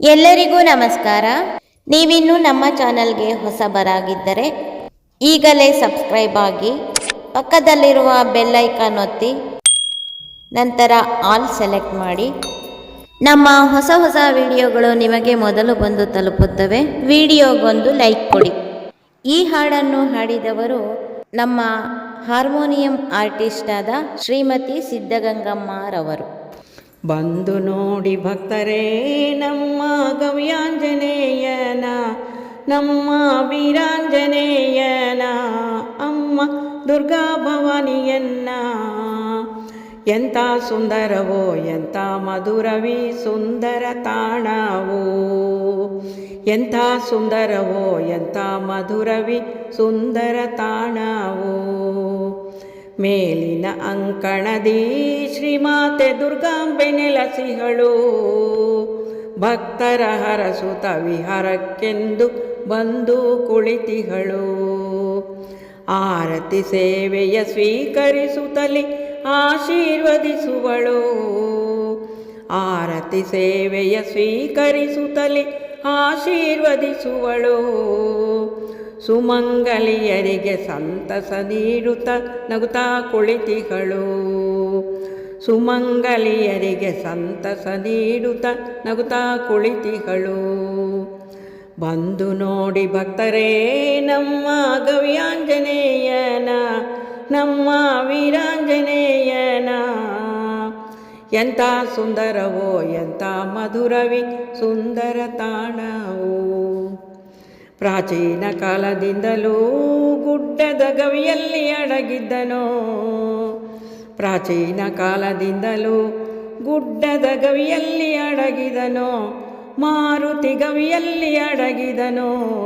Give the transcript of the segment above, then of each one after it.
ಎಲ್ಲರಿಗೂ ನಮಸ್ಕಾರ. ನೀವಿನ್ನು ನಮ್ಮ ಚಾನಲ್ಗೆ ಹೊಸಬರಾಗಿದ್ದರೆ ಈಗಲೇ ಸಬ್ಸ್ಕ್ರೈಬ್ ಆಗಿ ಪಕ್ಕದಲ್ಲಿರುವ ಬೆಲ್ಲೈಕಾನ್ ಒತ್ತಿ ನಂತರ ಆಲ್ ಸೆಲೆಕ್ಟ್ ಮಾಡಿ. ನಮ್ಮ ಹೊಸ ಹೊಸ ವಿಡಿಯೋಗಳು ನಿಮಗೆ ಮೊದಲು ಬಂದು ತಲುಪುತ್ತವೆ. ವಿಡಿಯೋಗೊಂದು ಲೈಕ್ ಕೊಡಿ. ಈ ಹಾಡನ್ನು ಹಾಡಿದವರು ನಮ್ಮ ಹಾರ್ಮೋನಿಯಂ ಆರ್ಟಿಸ್ಟ್ ಆದ ಶ್ರೀಮತಿ ಸಿದ್ಧಗಂಗಮ್ಮರವರು. ಬಂದು ನೋಡಿ ಭಕ್ತರೇ, ನಮ್ಮ ಗವ್ಯಾಂಜನೇಯನ, ನಮ್ಮ ವೀರಾಂಜನೇಯನ, ಅಮ್ಮ ದುರ್ಗಾ ಭವಾನಿಯನ್ನ. ಎಂಥ ಸುಂದರವೋ, ಎಂಥ ಮಧುರವಿ ಸುಂದರ ತಾಣವೋ. ಎಂಥ ಸುಂದರವೋ, ಎಂಥ ಮಧುರವಿ ಸುಂದರ ತಾಣವೋ. ಮೇಲಿನ ಅಂಕಣದಿ ಶ್ರೀಮಾತೆ ದುರ್ಗಾಂಬೆ ನೆಲಸಿಹಳು. ಭಕ್ತರ ಹರಸುತ ವಿಹಾರಕ್ಕೆಂದು ಬಂದು ಕುಳಿತಿಹಳು. ಆರತಿ ಸೇವೆಯ ಸ್ವೀಕರಿಸುತ್ತಲಿ ಆಶೀರ್ವದಿಸುವಳು. ಆರತಿ ಸೇವೆಯ ಸ್ವೀಕರಿಸುತ್ತಲಿ ಆಶೀರ್ವದಿಸುವಳು. ಸುಮಂಗಲಿಯರಿಗೆ ಸಂತಸ ನೀಡುತ್ತ ನಗುತ್ತಾ ಕುಳಿತಿಗಳು. ಸುಮಂಗಲಿಯರಿಗೆ ಸಂತಸ ನೀಡುತ್ತ ನಗುತ್ತಾ ಕುಳಿತಿಗಳು. ಬಂದು ನೋಡಿ ಭಕ್ತರೇ, ನಮ್ಮ ಗವ್ಯಾಂಜನೇಯನ, ನಮ್ಮ ವೀರಾಂಜನೇಯನ. ಎಂಥ ಸುಂದರವೋ, ಎಂಥ ಮಧುರವಿ, ಸುಂದರ ತಾಣವೋ. ಪ್ರಾಚೀನ ಕಾಲದಿಂದಲೂ ಗುಡ್ಡದ ಗವಿಯಲ್ಲಿ ಅಡಗಿದ್ದನು. ಪ್ರಾಚೀನ ಕಾಲದಿಂದಲೂ ಗುಡ್ಡದ ಗವಿಯಲ್ಲಿ ಅಡಗಿದನು, ಮಾರುತಿ ಗವಿಯಲ್ಲಿ ಅಡಗಿದನು.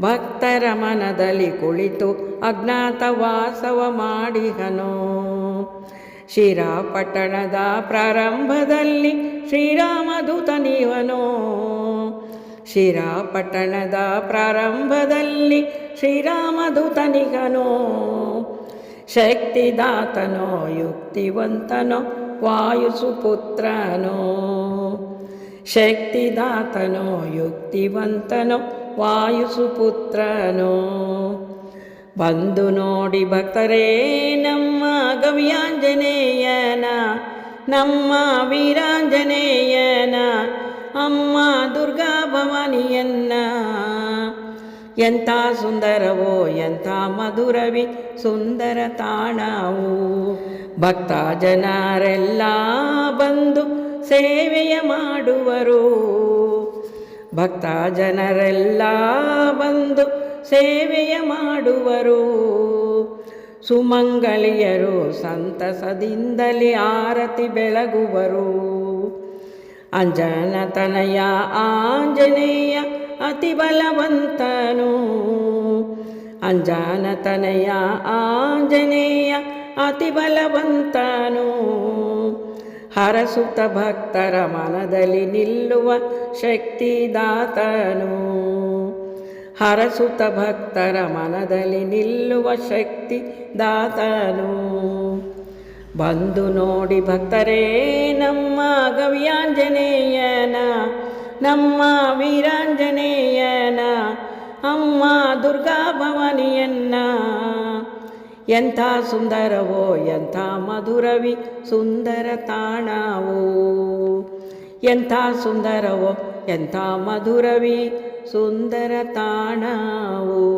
ಭಕ್ತರ ಮನದಲ್ಲಿ ಕುಳಿತು ಅಜ್ಞಾತವಾಸವ ಮಾಡಿಹನು ಶಿರಾಪಟ್ಟಣದ ಪ್ರಾರಂಭದಲ್ಲಿ ಶ್ರೀರಾಮದೂತನಿವನೋ ಶಿರಾಪಟ್ಟಣದ ಪ್ರಾರಂಭದಲ್ಲಿ ಶ್ರೀರಾಮದೂತನಿಗನೋ. ಶಕ್ತಿದಾತನೋ, ಯುಕ್ತಿವಂತನೋ, ವಾಯುಸುಪುತ್ರನೋ. ಶಕ್ತಿದಾತನೋ, ಯುಕ್ತಿವಂತನೋ, ವಾಯುಸುಪುತ್ರನೋ. ಬಂದು ನೋಡಿ ಭಕ್ತರೇ, ನಮ್ಮ ಗವ್ಯಾಂಜನೇಯನ, ನಮ್ಮ ವೀರಾಂಜನೇಯನ ಅಮ್ಮ ದುರ್ಗಾ ಭವಾನಿಯನ್ನ. ಎಂಥ ಸುಂದರವೋ, ಎಂಥ ಮಧುರವಿ, ಸುಂದರ ತಾಣವು ಭಕ್ತ ಜನರೆಲ್ಲ ಬಂದು ಸೇವೆಯ ಮಾಡುವರು. ಭಕ್ತ ಜನರೆಲ್ಲ ಬಂದು ಸೇವೆಯ ಮಾಡುವರು. ಸುಮಂಗಳಿಯರು ಸಂತಸದಿಂದಲೇ ಆರತಿ ಬೆಳಗುವರು. ಅಂಜನತನಯ ಆಂಜನೇಯ ಅತಿ ಬಲವಂತನು. ಅಂಜನತನಯ ಆಂಜನೇಯ ಅತಿ ಬಲವಂತನು. ಹರಸುತ ಭಕ್ತರ ಮನದಲ್ಲಿ ನಿಲ್ಲುವ ಶಕ್ತಿದಾತನು. ಹರಸುತ ಭಕ್ತರ ಮನದಲ್ಲಿ ನಿಲ್ಲುವ ಶಕ್ತಿ ದಾತನು ಬಂದು ನೋಡಿ ಭಕ್ತರೇ, ನಮ್ಮ ಗವ್ಯಾಂಜನೇಯನ, ನಮ್ಮ ವೀರಾಂಜನೇಯನ, ಅಮ್ಮ ದುರ್ಗಾ ಭವಾನಿಯನ್ನ. ಎಂಥ ಸುಂದರವೋ, ಎಂಥ ಮಧುರವಿ ಸುಂದರ ತಾಣವೋ. ಎಂಥ ಸುಂದರವೋ, ಎಂಥ ಮಧುರವಿ ಸುಂದರ ತಾಣವೋ.